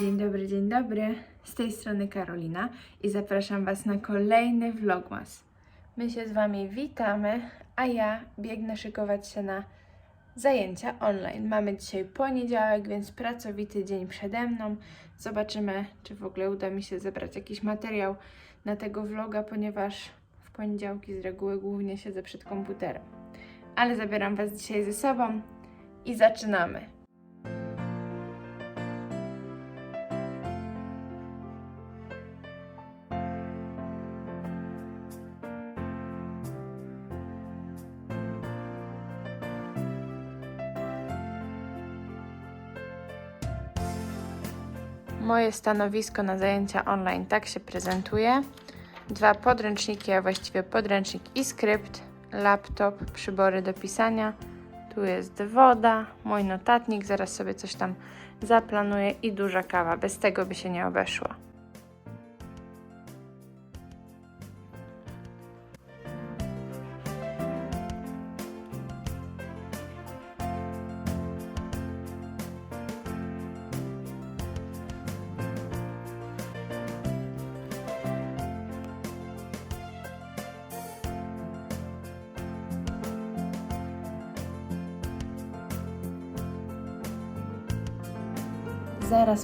Dzień dobry, dzień dobry. Z tej strony Karolina i zapraszam Was na kolejny vlogmas. My się z Wami witamy, a ja biegnę szykować się na zajęcia online. Mamy dzisiaj poniedziałek, więc pracowity dzień przede mną. Zobaczymy, czy w ogóle uda mi się zebrać jakiś materiał na tego vloga, ponieważ w poniedziałki z reguły głównie siedzę przed komputerem. Ale zabieram Was dzisiaj ze sobą i zaczynamy. Moje stanowisko na zajęcia online tak się prezentuje. Dwa podręczniki, a właściwie podręcznik i skrypt, laptop, przybory do pisania. Tu jest woda, mój notatnik, zaraz sobie coś tam zaplanuję i duża kawa. Bez tego by się nie obeszło.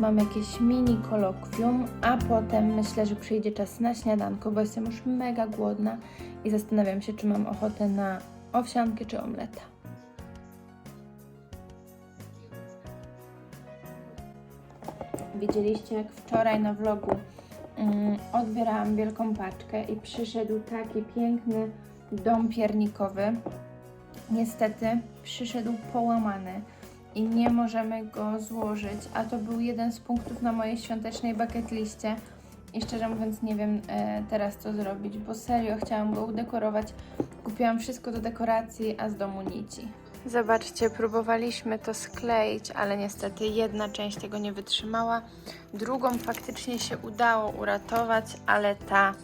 Mam jakieś mini kolokwium, a potem myślę, że przyjdzie czas na śniadanko, bo jestem już mega głodna i zastanawiam się, czy mam ochotę na owsiankę czy omleta. Widzieliście, jak wczoraj na vlogu mm, odbierałam wielką paczkę i przyszedł taki piękny dom piernikowy. Niestety przyszedł połamany i nie możemy go złożyć, a to był jeden z punktów na mojej świątecznej bucket liście i szczerze mówiąc nie wiem e, teraz co zrobić, bo serio chciałam go udekorować. Kupiłam wszystko do dekoracji, a z domu nici. Zobaczcie, próbowaliśmy to skleić, ale niestety jedna część tego nie wytrzymała. Drugą faktycznie się udało uratować, ale ta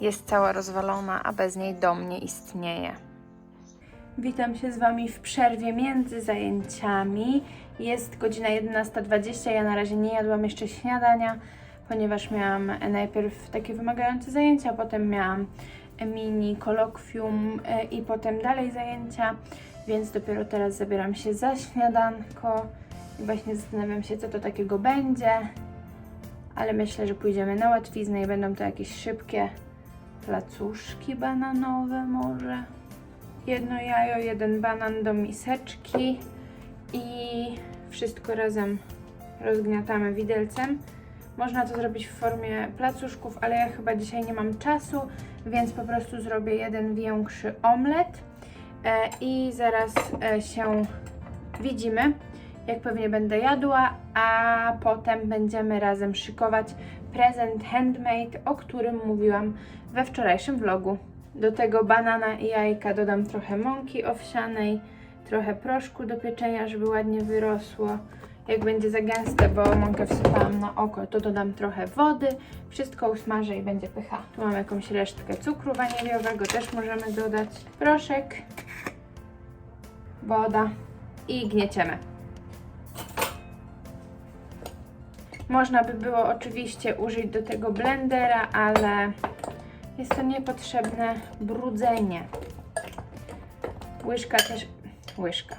jest cała rozwalona, a bez niej dom nie istnieje. Witam się z Wami w przerwie między zajęciami. Jest godzina 11.20. Ja na razie nie jadłam jeszcze śniadania, ponieważ miałam najpierw takie wymagające zajęcia, potem miałam mini kolokwium e, i potem dalej zajęcia, więc dopiero teraz zabieram się za śniadanko i właśnie zastanawiam się, co to takiego będzie, ale myślę, że pójdziemy na łatwiznę i będą to jakieś szybkie placuszki bananowe może jedno jajo, jeden banan do miseczki i wszystko razem rozgniatamy widelcem. Można to zrobić w formie placuszków, ale ja chyba dzisiaj nie mam czasu, więc po prostu zrobię jeden większy omlet e, i zaraz e, się widzimy, jak pewnie będę jadła, a potem będziemy razem szykować prezent handmade, o którym mówiłam we wczorajszym vlogu. Do tego banana i jajka dodam trochę mąki owsianej, trochę proszku do pieczenia, żeby ładnie wyrosło. Jak będzie za gęste, bo mąkę wsypałam na oko, to dodam trochę wody, wszystko usmażę i będzie pycha. Tu mam jakąś resztkę cukru waniliowego, też możemy dodać. Proszek, woda i gnieciemy. Można by było oczywiście użyć do tego blendera, ale jest to niepotrzebne brudzenie. Łyżka też. Łyżka.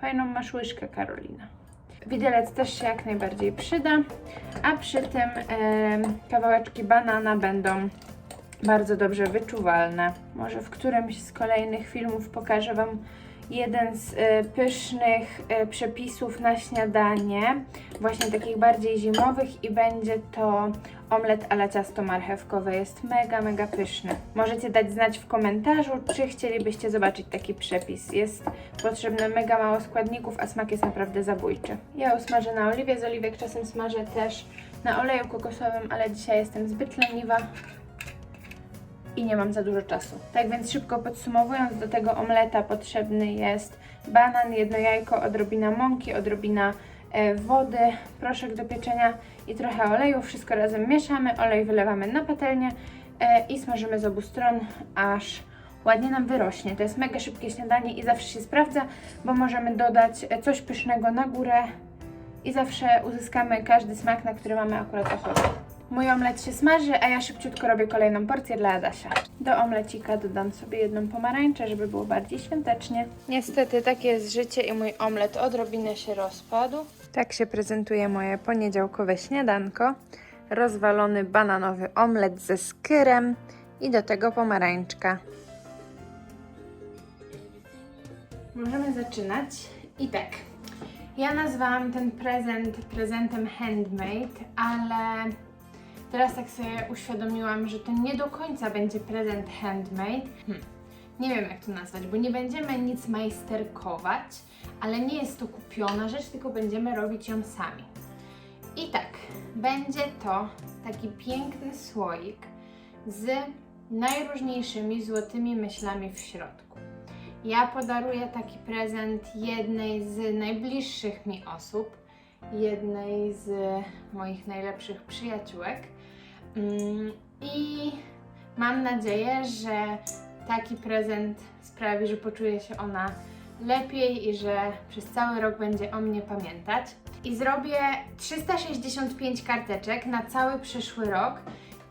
Fajną masz łyżkę, Karolina. Widelec też się jak najbardziej przyda, a przy tym em, kawałeczki banana będą bardzo dobrze wyczuwalne. Może w którymś z kolejnych filmów pokażę Wam jeden z e, pysznych e, przepisów na śniadanie, właśnie takich bardziej zimowych i będzie to omlet ala ciasto marchewkowe. Jest mega, mega pyszny. Możecie dać znać w komentarzu, czy chcielibyście zobaczyć taki przepis. Jest potrzebne mega mało składników, a smak jest naprawdę zabójczy. Ja usmażę na oliwie, z oliwek czasem smażę też na oleju kokosowym, ale dzisiaj jestem zbyt leniwa i nie mam za dużo czasu. Tak więc szybko podsumowując, do tego omleta potrzebny jest banan, jedno jajko, odrobina mąki, odrobina e, wody, proszek do pieczenia i trochę oleju. Wszystko razem mieszamy, olej wylewamy na patelnię e, i smażymy z obu stron, aż ładnie nam wyrośnie. To jest mega szybkie śniadanie i zawsze się sprawdza, bo możemy dodać e, coś pysznego na górę i zawsze uzyskamy każdy smak, na który mamy akurat ochotę. Mój omlet się smaży, a ja szybciutko robię kolejną porcję dla Adasia. Do omlecika dodam sobie jedną pomarańczę, żeby było bardziej świątecznie. Niestety takie jest życie i mój omlet odrobinę się rozpadł. Tak się prezentuje moje poniedziałkowe śniadanko. Rozwalony bananowy omlet ze skyrem i do tego pomarańczka. Możemy zaczynać. I tak. Ja nazwałam ten prezent prezentem handmade, ale teraz tak sobie uświadomiłam, że to nie do końca będzie prezent handmade. Hmm. Nie wiem jak to nazwać, bo nie będziemy nic majsterkować, ale nie jest to kupiona rzecz, tylko będziemy robić ją sami. I tak, będzie to taki piękny słoik z najróżniejszymi złotymi myślami w środku. Ja podaruję taki prezent jednej z najbliższych mi osób, jednej z moich najlepszych przyjaciółek. Mm, I mam nadzieję, że taki prezent sprawi, że poczuje się ona lepiej i że przez cały rok będzie o mnie pamiętać. I zrobię 365 karteczek na cały przyszły rok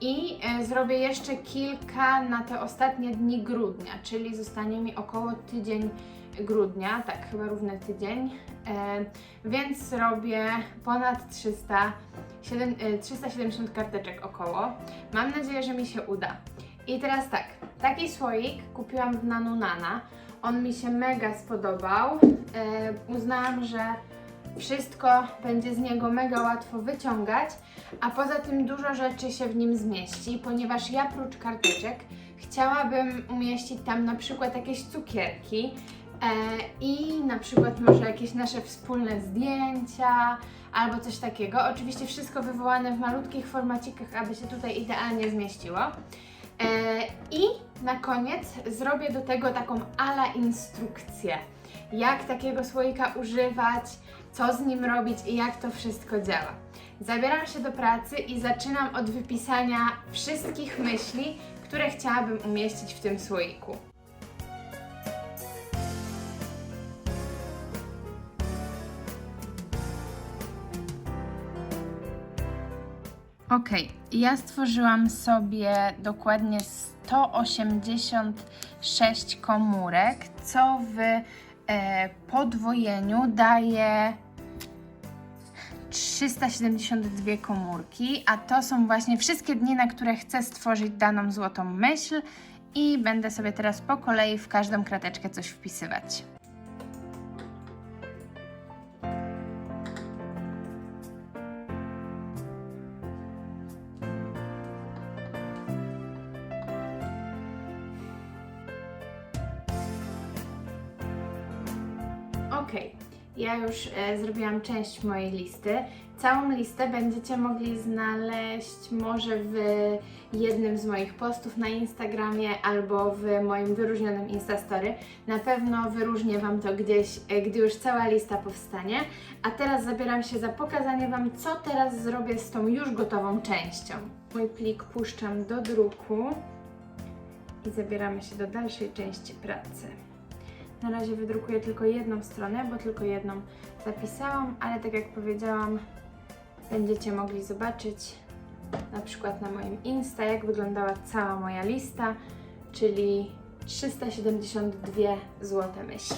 i e, zrobię jeszcze kilka na te ostatnie dni grudnia, czyli zostanie mi około tydzień grudnia, tak chyba równy tydzień, e, więc zrobię ponad 300, siedem- e, 370 karteczek około. Mam nadzieję, że mi się uda. I teraz tak, taki słoik kupiłam w Nanunana. On mi się mega spodobał. E, uznałam, że wszystko będzie z niego mega łatwo wyciągać, a poza tym dużo rzeczy się w nim zmieści, ponieważ ja prócz karteczek chciałabym umieścić tam na przykład jakieś cukierki e, i na przykład może jakieś nasze wspólne zdjęcia albo coś takiego. Oczywiście wszystko wywołane w malutkich formacikach, aby się tutaj idealnie zmieściło. E, I na koniec zrobię do tego taką ala instrukcję, jak takiego słoika używać, co z nim robić i jak to wszystko działa. Zabieram się do pracy i zaczynam od wypisania wszystkich myśli, które chciałabym umieścić w tym słoiku. Ok, ja stworzyłam sobie dokładnie 186 komórek, co w e, podwojeniu daje 372 komórki, a to są właśnie wszystkie dni, na które chcę stworzyć daną złotą myśl i będę sobie teraz po kolei w każdą krateczkę coś wpisywać. Ok, ja już e, zrobiłam część mojej listy. Całą listę będziecie mogli znaleźć może w jednym z moich postów na Instagramie albo w moim wyróżnionym Instastory. Na pewno wyróżnię Wam to gdzieś, e, gdy już cała lista powstanie. A teraz zabieram się za pokazanie Wam, co teraz zrobię z tą już gotową częścią. Mój plik puszczam do druku i zabieramy się do dalszej części pracy. Na razie wydrukuję tylko jedną stronę, bo tylko jedną zapisałam, ale tak jak powiedziałam, będziecie mogli zobaczyć na przykład na moim Insta, jak wyglądała cała moja lista, czyli 372 złote myśli.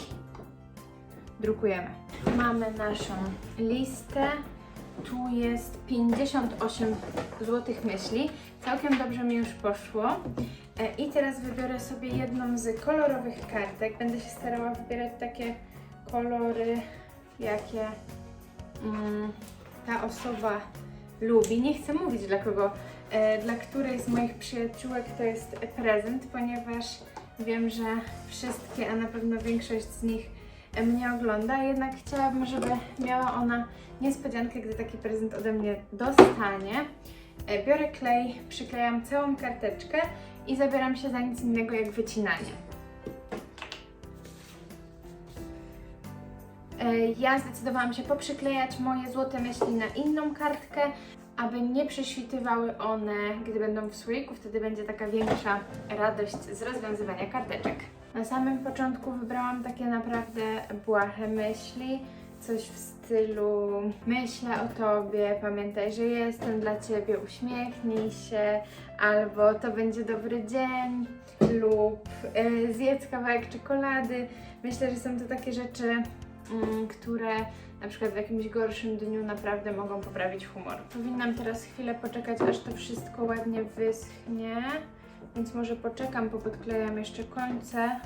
Drukujemy. Mamy naszą listę. Tu jest 58 złotych myśli. Całkiem dobrze mi już poszło. E, I teraz wybiorę sobie jedną z kolorowych kartek. Będę się starała wybierać takie kolory, jakie mm, ta osoba lubi. Nie chcę mówić dla kogo, e, dla której z moich przyjaciółek to jest prezent, ponieważ wiem, że wszystkie, a na pewno większość z nich mnie ogląda, jednak chciałabym, żeby miała ona niespodziankę, gdy taki prezent ode mnie dostanie. E, Biorę klej, przyklejam całą karteczkę i zabieram się za nic innego jak wycinanie. E, Ja zdecydowałam się poprzyklejać moje złote myśli na inną kartkę, aby nie prześwitywały one, gdy będą w słoiku, wtedy będzie taka większa radość z rozwiązywania karteczek. Na samym początku wybrałam takie naprawdę błahe myśli, coś w stylu myślę o tobie, pamiętaj, że jestem dla ciebie, uśmiechnij się, albo to będzie dobry dzień, lub y, zjedz kawałek czekolady. Myślę, że są to takie rzeczy, mm, które na przykład w jakimś gorszym dniu naprawdę mogą poprawić humor. Powinnam teraz chwilę poczekać, aż to wszystko ładnie wyschnie, więc może poczekam, popodklejam jeszcze końce,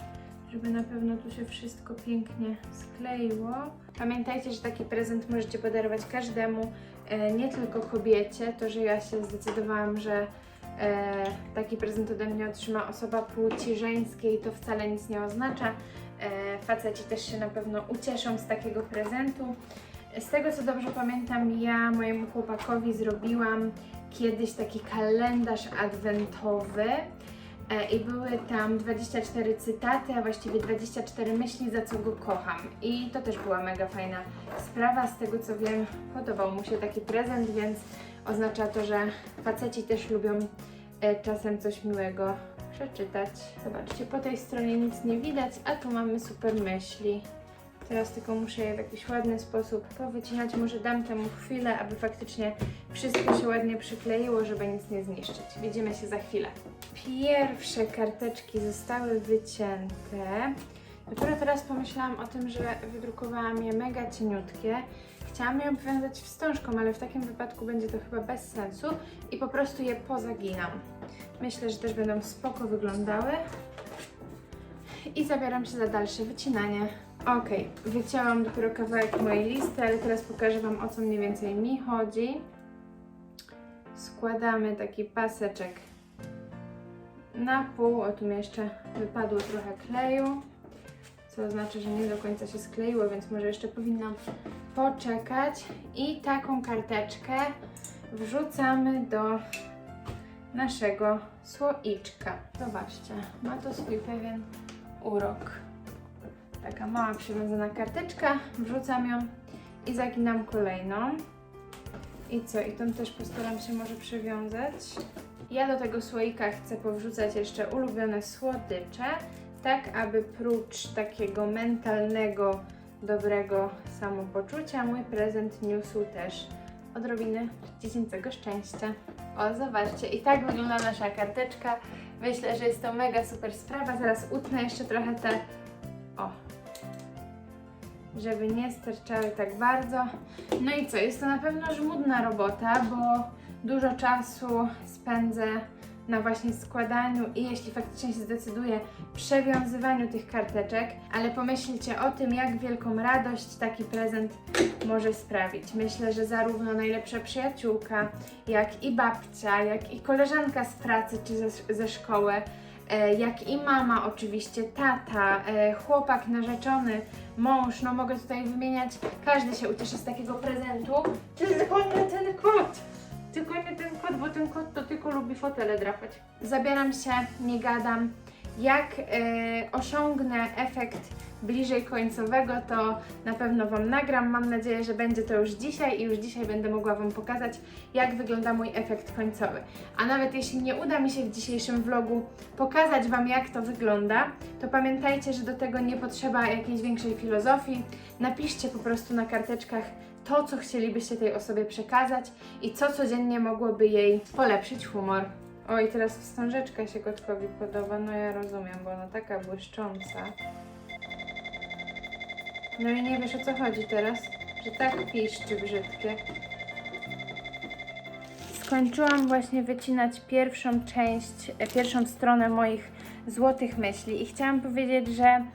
żeby na pewno tu się wszystko pięknie skleiło. Pamiętajcie, że taki prezent możecie podarować każdemu, e, nie tylko kobiecie. To, że ja się zdecydowałam, że e, taki prezent ode mnie otrzyma osoba płci żeńskiej, to wcale nic nie oznacza. E, faceci też się na pewno ucieszą z takiego prezentu. Z tego co dobrze pamiętam, ja mojemu chłopakowi zrobiłam kiedyś taki kalendarz adwentowy. E, I były tam 24 cytaty, a właściwie 24 myśli, za co go kocham. I to też była mega fajna sprawa. Z tego co wiem, podobał mu się taki prezent, więc oznacza to, że faceci też lubią e, czasem coś miłego przeczytać. Zobaczcie, po tej stronie nic nie widać, a tu mamy super myśli. Teraz tylko muszę je w jakiś ładny sposób powycinać. Może dam temu chwilę, aby faktycznie wszystko się ładnie przykleiło, żeby nic nie zniszczyć. Widzimy się za chwilę. Pierwsze karteczki zostały wycięte. Dopiero teraz pomyślałam o tym, że wydrukowałam je mega cieniutkie. Chciałam je obwiązać wstążką, ale w takim wypadku będzie to chyba bez sensu i po prostu je pozaginam. Myślę, że też będą spoko wyglądały. I zabieram się za dalsze wycinanie. Ok, wycięłam dopiero kawałek mojej listy, ale teraz pokażę Wam o co mniej więcej mi chodzi. Składamy taki paseczek na pół. O, tu mi jeszcze wypadło trochę kleju, co oznacza, że nie do końca się skleiło, więc może jeszcze powinnam poczekać. I taką karteczkę wrzucamy do naszego słoiczka. Zobaczcie, ma to swój pewien urok. Taka mała przywiązana karteczka, wrzucam ją i zaginam kolejną. I co? I tą też postaram się może przywiązać. Ja do tego słoika chcę powrzucać jeszcze ulubione słodycze, tak aby prócz takiego mentalnego, dobrego samopoczucia, mój prezent niósł też odrobiny dziecięcego szczęścia. O, zobaczcie, i tak wygląda nasza karteczka. Myślę, że jest to mega super sprawa. Zaraz utnę jeszcze trochę te. Żeby nie sterczały tak bardzo. No i co, jest to na pewno żmudna robota, bo dużo czasu spędzę na właśnie składaniu i jeśli faktycznie się zdecyduję, przewiązywaniu tych karteczek, ale pomyślcie o tym, jak wielką radość taki prezent może sprawić. Myślę, że zarówno najlepsza przyjaciółka, jak i babcia, jak i koleżanka z pracy czy ze, ze szkoły, jak i mama oczywiście, tata, e, chłopak narzeczony, mąż, no mogę tutaj wymieniać, każdy się ucieszy z takiego prezentu, tylko nie ten kot. Tylko nie ten kot, bo ten kot to tylko lubi fotele drapać. Zabieram się, nie gadam. Jak e, osiągnę efekt bliżej końcowego, to na pewno Wam nagram. Mam nadzieję, że będzie to już dzisiaj i już dzisiaj będę mogła Wam pokazać, jak wygląda mój efekt końcowy. A nawet jeśli nie uda mi się w dzisiejszym vlogu pokazać Wam, jak to wygląda, to pamiętajcie, że do tego nie potrzeba jakiejś większej filozofii. Napiszcie po prostu na karteczkach to, co chcielibyście tej osobie przekazać i co codziennie mogłoby jej polepszyć humor. Oj, teraz wstążeczka się kotkowi podoba, no ja rozumiem, bo ona taka błyszcząca. No i nie wiesz o co chodzi teraz, że tak piszczy brzydkie. Skończyłam właśnie wycinać pierwszą część, e, pierwszą stronę moich złotych myśli i chciałam powiedzieć, że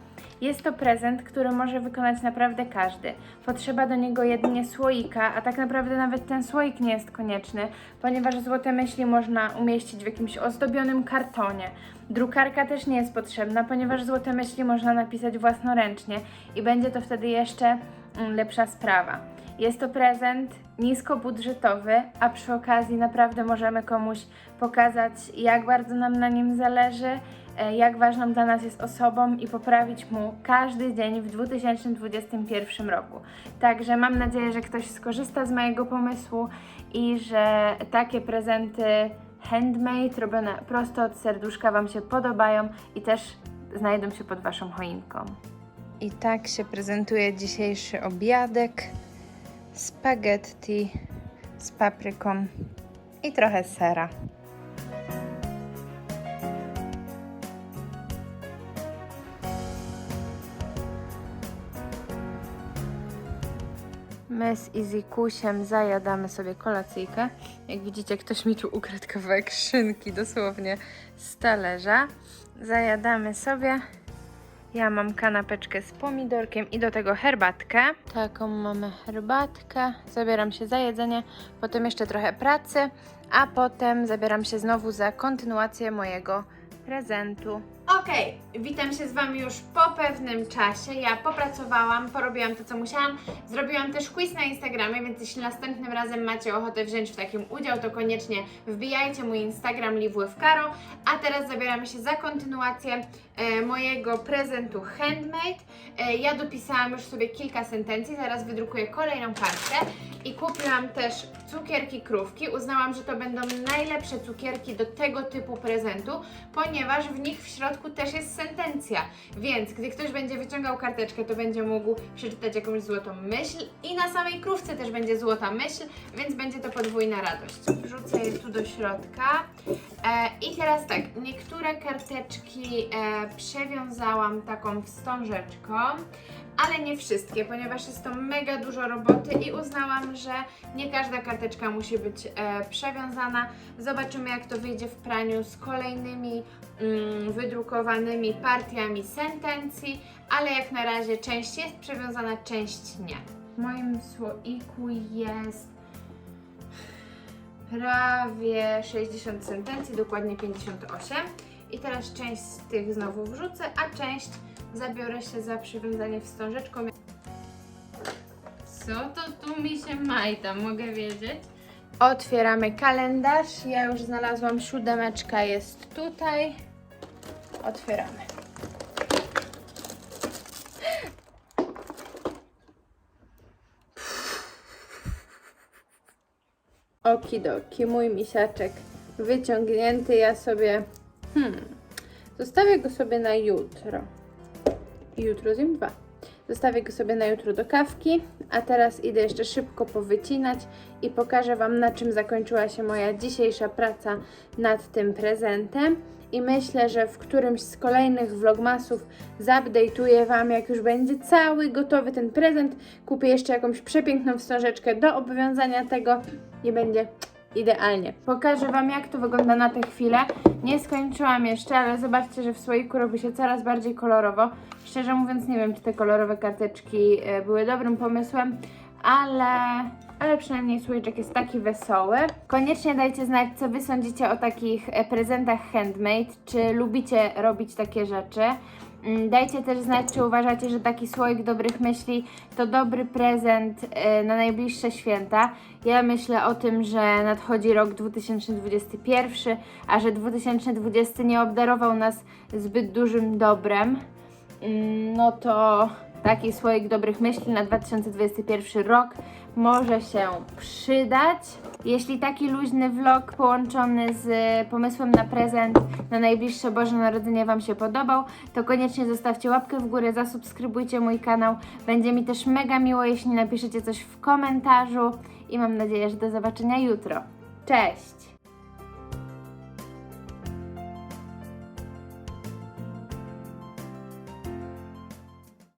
jest to prezent, który może wykonać naprawdę każdy. Potrzeba do niego jedynie słoika, a tak naprawdę nawet ten słoik nie jest konieczny, ponieważ złote myśli można umieścić w jakimś ozdobionym kartonie. Drukarka też nie jest potrzebna, ponieważ złote myśli można napisać własnoręcznie i będzie to wtedy jeszcze mm, lepsza sprawa. Jest to prezent niskobudżetowy, a przy okazji naprawdę możemy komuś pokazać, jak bardzo nam na nim zależy, jak ważną dla nas jest osobą i poprawić mu każdy dzień w 2021 roku. Także mam nadzieję, że ktoś skorzysta z mojego pomysłu i że takie prezenty handmade, robione prosto od serduszka Wam się podobają i też znajdą się pod Waszą choinką. I tak się prezentuje dzisiejszy obiadek. Spaghetti z papryką i trochę sera. My z Izikusiem zajadamy sobie kolacyjkę. Jak widzicie, ktoś mi tu ukradł kawałek szynki, dosłownie z talerza. Zajadamy sobie. Ja mam kanapeczkę z pomidorkiem i do tego herbatkę. Taką mamy herbatkę. Zabieram się za jedzenie, potem jeszcze trochę pracy, a potem zabieram się znowu za kontynuację mojego prezentu. Okej, witam się z Wami już po pewnym czasie. Ja popracowałam, porobiłam to, co musiałam. Zrobiłam też quiz na Instagramie, więc jeśli następnym razem macie ochotę wziąć w takim udział, to koniecznie wbijajcie mój Instagram Liwływkaro. A teraz zabieramy się za kontynuację mojego prezentu handmade. E, ja dopisałam już sobie kilka sentencji, zaraz wydrukuję kolejną kartkę. I kupiłam też cukierki krówki. Uznałam, że to będą najlepsze cukierki do tego typu prezentu, ponieważ w nich w środku też jest sentencja. Więc gdy ktoś będzie wyciągał karteczkę, to będzie mógł przeczytać jakąś złotą myśl i na samej krówce też będzie złota myśl, więc będzie to podwójna radość. Wrzucę je tu do środka. E, I teraz tak, niektóre karteczki e, przewiązałam taką wstążeczką, ale nie wszystkie, ponieważ jest to mega dużo roboty i uznałam, że nie każda karteczka musi być e, przewiązana. Zobaczymy, jak to wyjdzie w praniu z kolejnymi mm, wydrukowanymi partiami sentencji, ale jak na razie część jest przewiązana, część nie. W moim słoiku jest prawie 60 sentencji, dokładnie 58. I teraz część z tych znowu wrzucę, a część zabiorę się za przywiązanie wstążeczką. Co to tu mi się majta, mogę wiedzieć? Otwieramy kalendarz. Ja już znalazłam siódemeczka, jest tutaj. Otwieramy. Okidoki, mój misiaczek wyciągnięty. Ja sobie. Hmm. Zostawię go sobie na jutro. Jutro zjem dwa. Zostawię go sobie na jutro do kawki, a teraz idę jeszcze szybko powycinać i pokażę Wam, na czym zakończyła się moja dzisiejsza praca nad tym prezentem. I myślę, że w którymś z kolejnych vlogmasów zupdate'uję Wam, jak już będzie cały gotowy ten prezent. Kupię jeszcze jakąś przepiękną wstążeczkę do obwiązania tego i będzie idealnie. Pokażę Wam, jak to wygląda na tę chwilę. Nie skończyłam jeszcze, ale zobaczcie, że w słoiku robi się coraz bardziej kolorowo. Szczerze mówiąc, nie wiem, czy te kolorowe karteczki e, były dobrym pomysłem, ale, ale przynajmniej słoiczek jest taki wesoły. Koniecznie dajcie znać, co Wy sądzicie o takich e, prezentach handmade. Czy lubicie robić takie rzeczy? Mm, Dajcie też znać, czy uważacie, że taki słoik dobrych myśli to dobry prezent e, na najbliższe święta. Ja myślę o tym, że nadchodzi rok 2021, a że 2020 nie obdarował nas zbyt dużym dobrem, mm, no to taki słoik dobrych myśli na 2021 rok może się przydać. Jeśli taki luźny vlog połączony z pomysłem na prezent na najbliższe Boże Narodzenie Wam się podobał, to koniecznie zostawcie łapkę w górę, zasubskrybujcie mój kanał. Będzie mi też mega miło, jeśli napiszecie coś w komentarzu i mam nadzieję, że do zobaczenia jutro. Cześć!